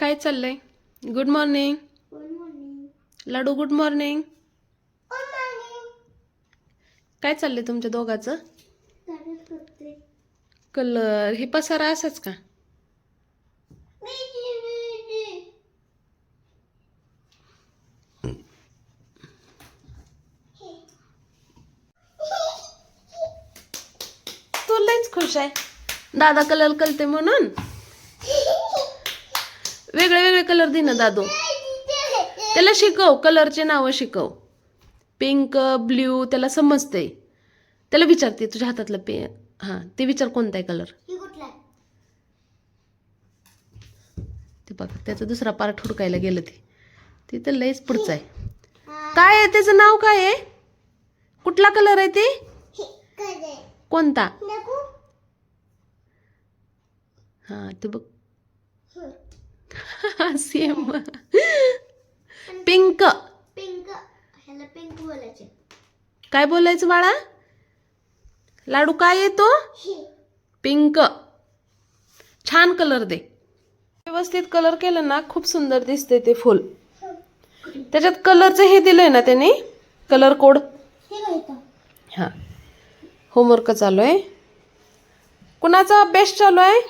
काय चाललंय? Good morning लाडू गुड मॉर्निंग काय चाललंय तुमच्या दोघाचं? कलर हे पसारा असाच का? तू लयच खुश आहे. दादा कलर कलते म्हणून. वेगळे वेगळे कलर दे ना दादू. त्याला शिकव कलरचे नावं शिकव. पिंक ब्ल्यू त्याला समजते. त्याला विचारते तुझ्या हातातलं पे हां ते विचार कोणता आहे कलर ते बघ त्याचा दुसरा पार्ट हुडकायला गेलं ते. ते तर लयच पुढचं आहे. काय आहे? त्याचं नाव काय आहे? कुठला कलर आहे ते? कोणता? हां ते बघ. Same pink. पिंक ह्याला पिंक बोलायचे. काय बोलायचं बाळा? लाडू काय येतो पिंक. छान कलर दे. व्यवस्थित कलर केलं ना खूप सुंदर दिसते ते फुल. त्याच्यात कलरचं हे दिलंय ना त्याने? Colour code? हे? हां. होमवर्क चालू आहे. कुणाचा अभ्यास चालू आहे?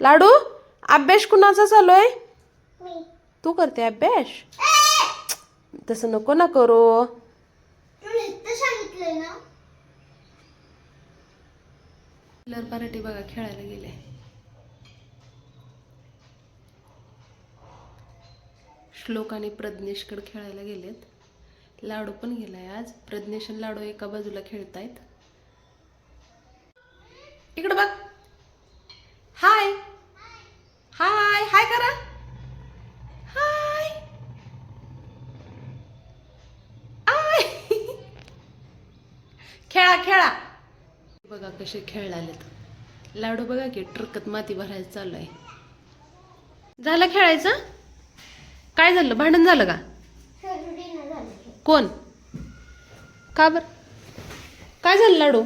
लाडू? अभ्यास कुणाचा चालू आहे? मी. तू करते अभ्यास? तसं नको ना करू. तुला इथं सांगितलंय ना. कलर पराठे बघा खेळायला गेले. श्लोक आणि प्रज्ञेशकडे खेळायला गेलेत. लाडू पण गेलाय आज. प्रज्ञेश आणि लाडू एका बाजूला खेळतायत. इकडे बघ हाय हाय हाय करा हाय आय खेळा खेळा बघा कसे खेळ आलेत. लाडू बघा की ट्रकत माती भरायचं चालू आहे. झालं खेळायचं? काय झालं? भांडण झालं का? कोण? का बर? काय झालं लाडू?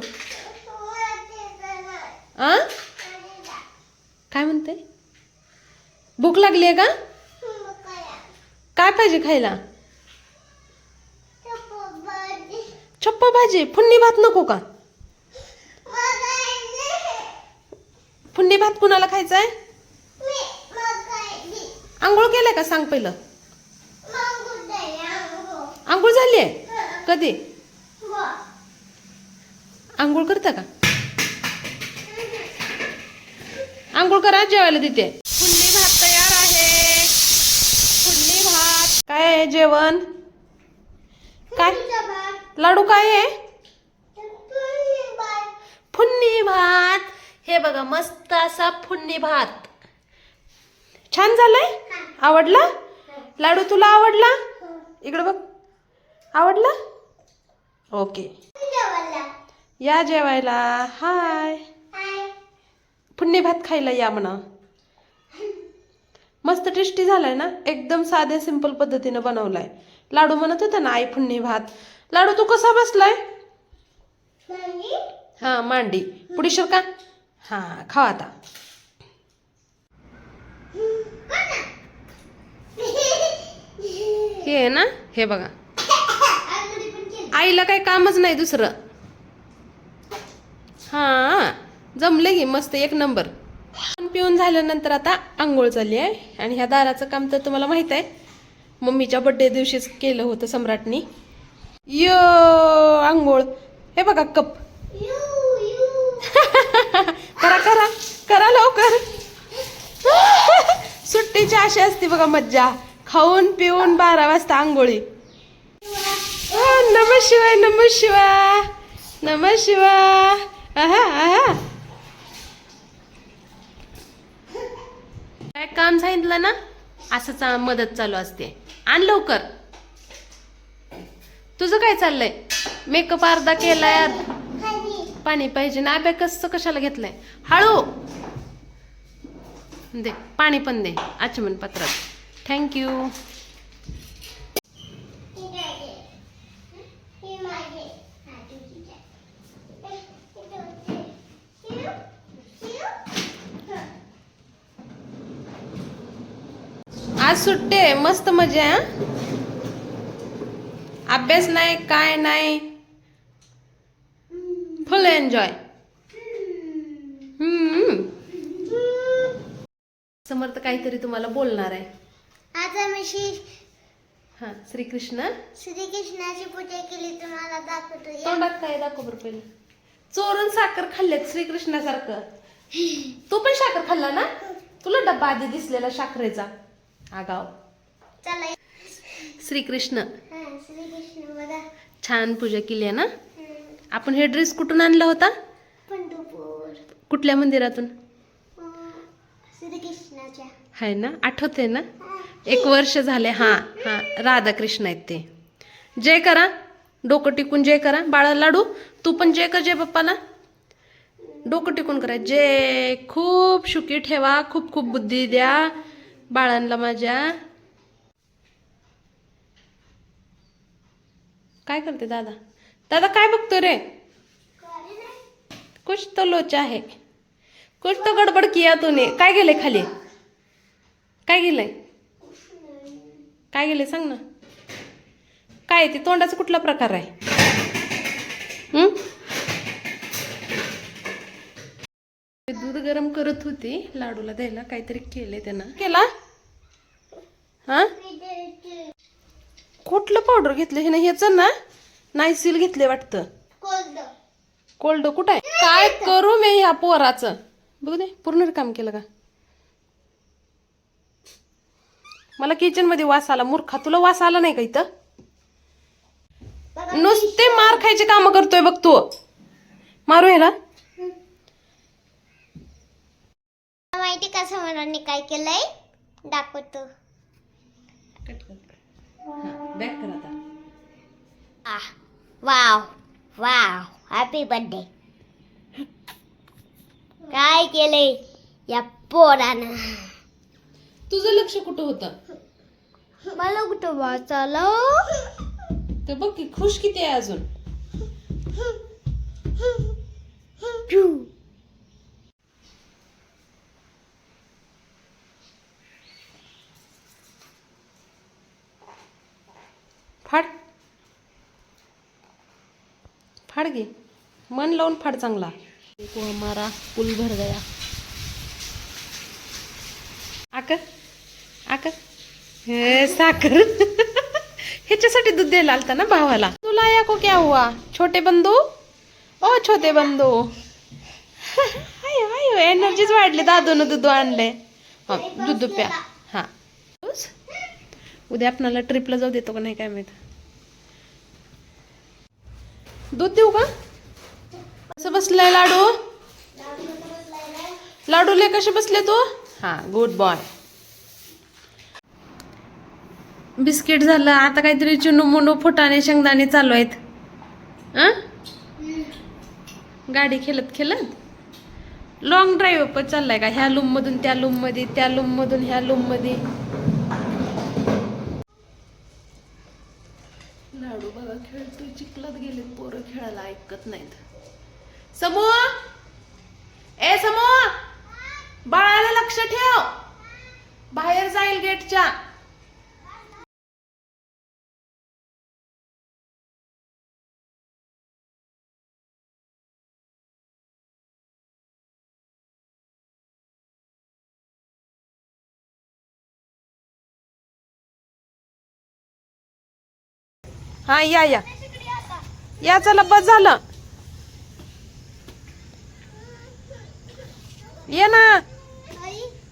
आ? काय म्हणते? भूक लागली आहे का? काय पाहिजे खायला? चप्पा भाजी. फुन्नी भात नको का? फुन्नी भात कुणाला खायचा आहे आंघोळ केलंय का? सांग पहिलं. आंघोळ झाली आहे कधी? आंघोळ करता का? आंघोळ करा जेवायला देते. फुडणी भात तयार आहे. फुडणी भात. काय आहे जेवण? काय? लाडू काय आहे? फुन्नी भात. हे बघा मस्त असा फुन्नी भात. छान झालंय? आवडला? लाडू तुला आवडला? इकडे बघ. आवडला? ओके. या जेवायला. हाय. फुन्नी भात खायला या म्हणा. मस्त टेस्टी झालाय ना? एकदम साध्या सिंपल पद्धतीनं बनवलाय. लाडू म्हणत होता ना आई फुन्नी भात. लाडू तू कसा बसलाय? हा मांडी. पुढीशर का हा खा आता. हे आहे ना? हे बघा. आईला काही कामच नाही दुसरं. हा जमलं की मस्त एक नंबर. पिऊन झाल्यानंतर आता आंघोळ झाली आहे. आणि ह्या दाराचं काम तर तुम्हाला माहीत आहे. मम्मीच्या बड्डे दिवशीच केलं होतं सम्राटनी. यो आंघोळ. हे बघा कप करा करा करा लवकर सुट्टीची अशी असते बघा मज्जा. खाऊन पिऊन बारा वाजता आंघोळी. नम शिवाय नम शिवाय. नम आहा आहा काय काम सांगितलं ना? असंच मदत चालू असते. आण लवकर. तुझं काय चाललंय? मेकअप अर्धा केलाय. पाणी. पाहिजे ना? अभ्यास कशाला घेतलंय? हळू. दे पाणी पण दे आचमन पत्रात. थँक्यू आज सुट्टी मस्त मजा आहे अभ्यास नाही काय नाही? फुल एन्जॉय समर्थ काहीतरी तुम्हाला बोलणार आहे. आज आम्ही श्री हा श्रीकृष्ण. श्रीकृष्णाची पूजा केली तुम्हाला दाखवतो या. तोंडात काय दाखव बरं पहिले? चोरून साखर खाल्ल्यात श्रीकृष्णासारखं. तू पण साखर खाल्ला ना? तुला डब्बा आधी दिसलेला साखरेचा. आगाव. चला. श्रीकृष्ण. हा श्रीकृष्ण बघा. छान पूजा केली आहे ना? हम्म. आपण हे ड्रेस कुठून आणला होता? पंढरपूर. कुठल्या मंदिरातून? आहे ना? आठवते ना? एक वर्ष झाले हां हां. राधाकृष्ण आहेत ते. जय करा. डोकं टिकून जय करा. बाळा लाडू. तू पण जय कर जय बाप्पाला डोकं टिकून करा. जय. खूप सुखी ठेवा. खूप खूप बुद्धी द्या बाळांना माझ्या. काय करते दादा? दादा काय बघतो रे? कुछ तो लोचा है. कुछ तो गडबड किया तूने. काय गेले खाली? काय गेलंय? काय गेले सांग ना. काय ते? तोंडाचा कुठला प्रकार आहे? दूध गरम करत होती लाडूला द्यायला. काहीतरी केलंय त्यानं. केला? हा? कुठलं पावडर घेतलं? हे ना ह्याचं ना नायसील घेतले वाटतं. कोल्ड. कोल्ड कुठं आहे? काय करू मी ह्या पोराचं? बघू दे पूर्ण काम केलं का? मला किचनमध्ये वास आला. मूर्खा तुला वास आला नाही का इथं? नुसते मार खायचे काम करतोय बघ तू. मारू ह्याला माहिती का समोरांनी काय केलंय? दाखवतो. बॅक कर. आता. आ वाव वाव हॅपी बर्थडे काय केलंय? या पोरानं. तुझं लक्ष कुठं होतं? मला कुठं वाचायला? ते बघ की खुश किती आहे अजून? फाड. फाड घे. मन लावून फाड चांगला. देखो हमारा पुल भर गया. आकर आकर? हे साखर? ह्याच्यासाठी दूध द्यायला आलता ना भावाला. तुला या को क्या हुआ छोटे बंधू? ओ छोटे बंधू. आयो आयो एनर्जीच वाढली दादून दूध आणले हा हो, दूध प्या. हा. उद्या आपणाला ट्रिपला जाऊ देतो का नाही काय माहीत? दूध देऊ का? कसं बसलाय लाडू? लाडूले कसे बसले तू? हा गुड बॉय बिस्किट झालं आता काहीतरी चुनू मुनू फुटाणे शेंगदाणे चालू आहेत. अं? गाडी खेळत खेळत लॉंग ड्राईव्ह पण चाललाय का? ह्या लूम मधून त्या लूममध्ये त्या लूम मधून ह्या लूममध्ये लाडू बघा खेळतोय चिखलात गेले पोरं खेळायला ऐकत नाहीत. समू! ए समू! बाळाला लक्ष ठेव. बाहेर जाईल गेटच्या. हा या या. या चला बस झालं. ये ना.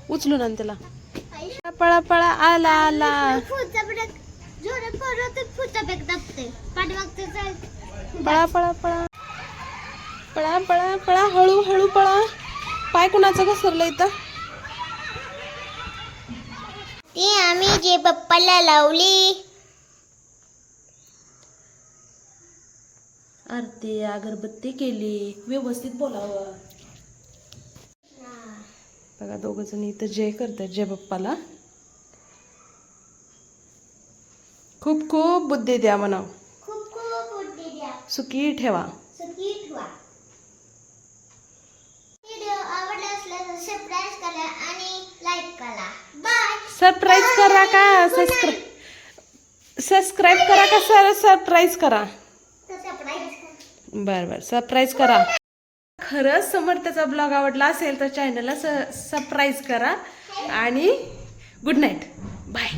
उचलून ना त्याला. पळा पळा आला आला. पळा पळा पळा. पळा पळा पळा हळू हळू पळा. पाय कुणाचं घसरलं इथं? ती आम्ही जे पप्पाला लावली. आरती अगरबत्ती केली व्यवस्थित बोलावं. बघा दोघ जण इथं जय करतात जय बाप्पाला. खूप खूप बुद्धी द्या म्हणाव. खूप खूप बुद्धी द्या. सुखी ठेवा. सुखी ठेवा. व्हिडिओ आवडला असल्यास सबस्क्राईब करा आणि लाईक करा. बाय सरप्राईज करा का? सबस्क्राईब सबस्क्राईब करा का? सर सरप्राईज करा. बरं बरं. सरप्राईज करा. खरंच समर्थाचा ब्लॉग आवडला असेल तर चॅनलला स सरप्राईज करा. आणि गुड नाईट बाय